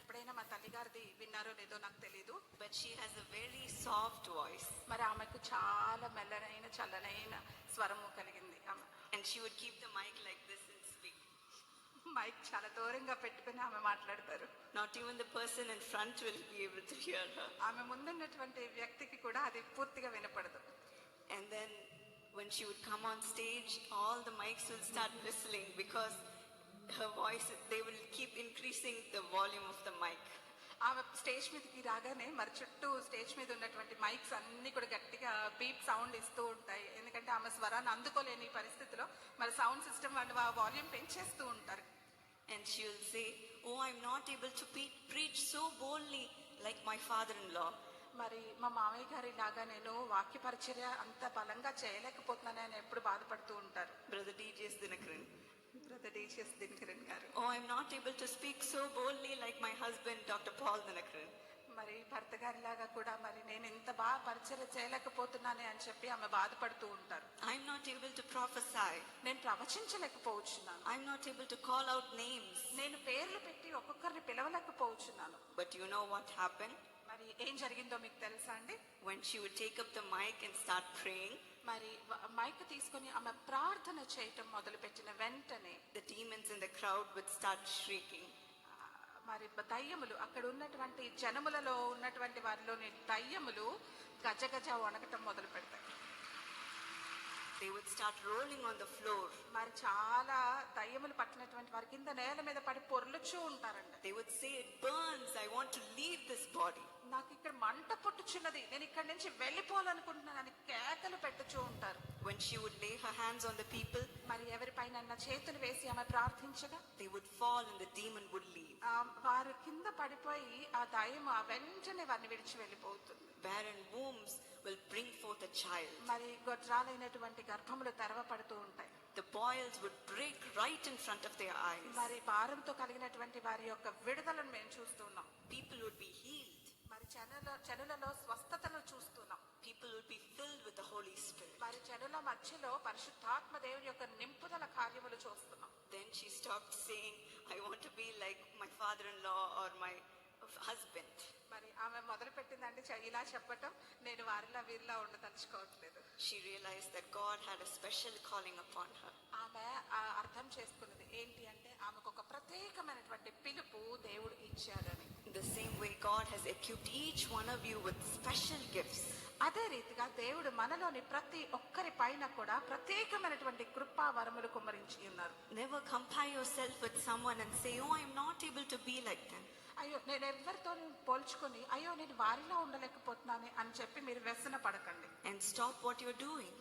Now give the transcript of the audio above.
ఎప్పుడైనా మా తల్లి గారిది విన్నారో లేదో నాకు తెలియదు but she has a very soft voice మరి ఆమెకు చాలా మెల్లనైన చల్లనైన స్వరము కలిగింది ఆమె. And she would keep the mic like this in speak mic చాలా దూరంగా పెట్టుకుని ఆమె మాట్లాడతారు. Not even the person in front will be able to hear ఆమె ముందున్నటువంటి వ్యక్తికి కూడా అది పూర్తిగా వినపడదు. And then when she would come on stage all the mics will start whistling because her voice, they will keep increasing the volume of the mic. ఆమె stage మీదకి రాగానే మరి చుట్టూ స్టేజ్ మీద ఉన్నటువంటి మైక్స్ అన్ని కూడా గట్టిగా బీప్ సౌండ్ ఇస్తూ ఉంటాయి ఎందుకంటే ఆమె స్వరాన్ని అందుకోలేని పరిస్థితిలో మరి సౌండ్ సిస్టమ్ వాళ్ళు ఆ వాల్యూమ్ పెంచేస్తూ ఉంటారు And she will say, Oh, I'm not able to pe- preach so boldly like my father in law. మరి మా మామయ్య గారి లాగా నేను వాక్య పరిచర్య అంత బలంగా చేయలేకపోతున్నానని ఎప్పుడు బాధపడుతూ ఉంటారు Brother D.J. Dinakaran. Teachers Dinakaran garu. Oh I'm not able to speak so boldly like my husband doctor Paul Dinakaran మరి భర్త గారి లాగా కూడా మరి నేను ఇంత బాగా పరిచయం చేయలేకపోతున్నానే అని చెప్పి ఆమె బాధపడుతూ ఉంటారు. I I'm not able to professor నేను ప్రవచించలేకపోవచ్చున్నాను I'm not able to call out names నేను పేర్లు పెట్టి ఒక్కొక్కరిని పిలవలేకపోవచ్చున్నాను but you know what happen మరి ఏం జరిగిందో మీకు తెలుసా అండి? When she would take up the mic and start praying మరి మైక్ తీసుకొని ఆమె ప్రార్థన చేయటం మొదలు పెట్టిన వెంటనే demons in the crowd would start shrieking. ఆ, మరి బ- దయ్యములు అక్కడ ఉన్నటువంటి జనములలో ఉన్నటువంటి వారిలోని దయ్యములు గజ గజ వణకటం మొదలు పెడతాయి They would start rolling on the floor. మరి చాలా దయ్యములు పట్టినటువంటి వారి కింద నేల మీద పడి పొర్లుచూ ఉంటారండి They would say, It burns, I want to leave this body. నాకు ఇక్కడ మంట పుట్టుచున్నది నేను ఇక్కడి నుంచి వెళ్ళిపోవాలనుకుంటున్నానని కేకలు పెట్టుచూ ఉంటారు When she would lay her hands on the people, మరి ఎవరిపైన చేతులు వేసి ఆమె ప్రార్థించగా they would fall and the demon would leave. వారు కింద పడిపోయి ఆ దయ్యం వెంటనే వారిని విడిచి వెళ్ళిపోతుంది Barren wombs will bring forth a child. మరి గొడ్రాలైనటువంటి గర్భములు తెరవపడుతూ ఉంటాయి The boils would break right in front of their eyes. మరి భారంతో కలిగినటువంటి వారి యొక్క విడుదలను మేము చూస్తున్నాం People would be healed. మరి చనుల చనులలో స్వస్థతను చూస్తున్నాం. People will with Holy Spirit మరి చనుల మధ్యలో పరిశుద్ధాత్మ దేవుని యొక్క నింపుదల కార్యములు చూస్తున్నాం. Then she stop I want be like my father law or my husband మరి ఆమె మొదలు పెట్టిందండి ఇలా చెప్పటం నేను వారిలా వీరిలా ఉండదలుచుకోవట్లేదు. She realize that God had special calling upon her ఆమె అర్థం చేసుకున్నది ఏంటి అంటే ఆమెకు ఒక ప్రత్యేకమైనటువంటి పిలుపు దేవుడు ఇచ్చాడని. the same way, God has equipped each one of you with special gifts. అదే రీతిగా దేవుడు మనలోని ప్రతి ఒక్కరి పైన కూడా ప్రత్యేకమైనటువంటి కృపా వరములు కుమ్మరించి ఉన్నారు Never compare yourself with someone and say, Oh, I'm not able to be like them. అయ్యో నేను ఎవరితో పోల్చుకొని అయ్యో నేను వారిలో ఉండలేకపోతున్నాను అని చెప్పి మీరు వ్యసన పడకండి And stop what you're doing.